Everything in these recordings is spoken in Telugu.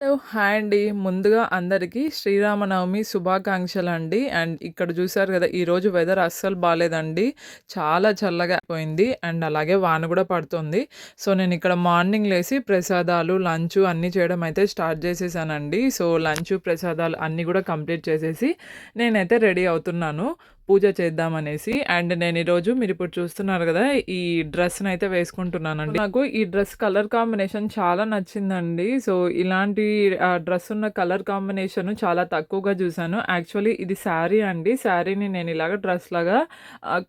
హలో! హాయ్ అండి. ముందుగా అందరికీ శ్రీరామనవమి శుభాకాంక్షలు అండి అండ్ ఇక్కడ చూసారు కదా ఈరోజు వెదర్ అస్సలు బాగాలేదండి చాలా చల్లగా పోయింది. అండ్ అలాగే వాన కూడా పడుతుంది. సో, నేను ఇక్కడ మార్నింగ్ లేసి ప్రసాదాలు, లంచ్ అన్నీ చేయడం అయితే స్టార్ట్ చేసేసానండి. సో, లంచ్ ప్రసాదాలు అన్నీ కూడా కంప్లీట్ చేసేసి నేనైతే రెడీ అవుతున్నాను. పూజ చేద్దామనేసి. అండ్ నేను ఈరోజు మీరు ఇప్పుడు చూస్తున్నారు కదా ఈ డ్రెస్‌నైతే వేసుకుంటున్నానండి. నాకు ఈ డ్రెస్ కలర్ కాంబినేషన్ చాలా నచ్చిందండి. సో, ఇలాంటి డ్రెస్ ఉన్న కలర్ కాంబినేషన్ చాలా తక్కువగా చూసాను. యాక్చువల్లీ ఇది శారీ అండి. శారీని నేను ఇలాగ డ్రెస్ లాగా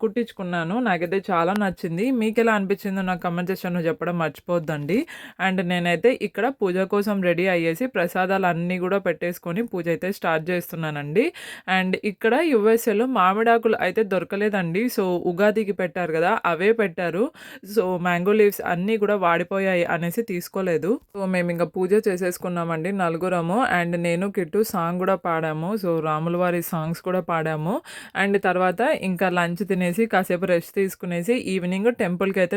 కుట్టించుకున్నాను. నాకైతే చాలా నచ్చింది. మీకెలా అనిపించిందో నాకు కమెంట్ సెక్షన్‌లో చెప్పడం మర్చిపోద్దండి అండ్ నేనైతే ఇక్కడ పూజ కోసం రెడీ అయ్యేసి ప్రసాదాలు అన్నీ కూడా పెట్టేసుకొని పూజ అయితే స్టార్ట్ చేస్తున్నానండి. అండ్ ఇక్కడ యూఎస్ఏలో మామిడాకులు అయితే దొరకలేదండి. సో, ఉగాదికి పెట్టారు కదా అవే పెట్టారు. సో, మ్యాంగో లీవ్స్ అన్నీ కూడా వాడిపోయాయి అనేసి తీసుకోలేదు. సో, మేము ఇంకా పూజ చేసేసుకున్నామండి నలుగురము. అండ్ నేను, కిట్టు సాంగ్ కూడా పాడాము. సో, రాముల వారి సాంగ్స్ కూడా పాడాము. అండ్ తర్వాత ఇంకా లంచ్ తినేసి కాసేపు రెస్ట్ తీసుకునేసి ఈవినింగ్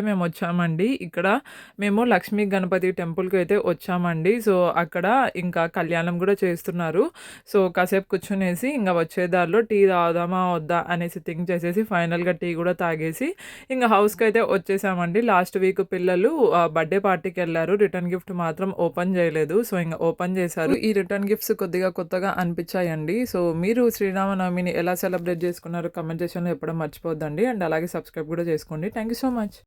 మేము వచ్చామండి ఇక్కడ మేము లక్ష్మీ గణపతి టెంపుల్కి అయితే వచ్చామండి. సో, అక్కడ ఇంకా కళ్యాణం కూడా చేస్తున్నారు. సో, కాసేపు కూర్చునేసి ఇంకా వచ్చే దారిలో టీ తాగుదామా? వద్దా? అనేసి థింక్ చేసేసి ఫైనల్‌గా టీ కూడా తాగేసి ఇంకా హౌస్కి అయితే వచ్చేసామండి. లాస్ట్ వీక్ పిల్లలు బర్త్డే పార్టీకి వెళ్ళారు రిటర్న్ గిఫ్ట్ మాత్రం ఓపెన్ చేయలేదు. సో, ఇంకా ఓపెన్ చేశారు. ఈ రిటర్న్ గిఫ్ట్స్ కొద్దిగా కొత్తగా అనిపించాయండి. సో, మీరు శ్రీరామనవమిని ఎలా సెలబ్రేట్ చేసుకున్నారో కమెంట్ సెక్షన్‌లో చెప్పడం మర్చిపోద్దండి అండ్ అలాగే సబ్స్క్రైబ్ కూడా చేసుకోండి. Thank you so much.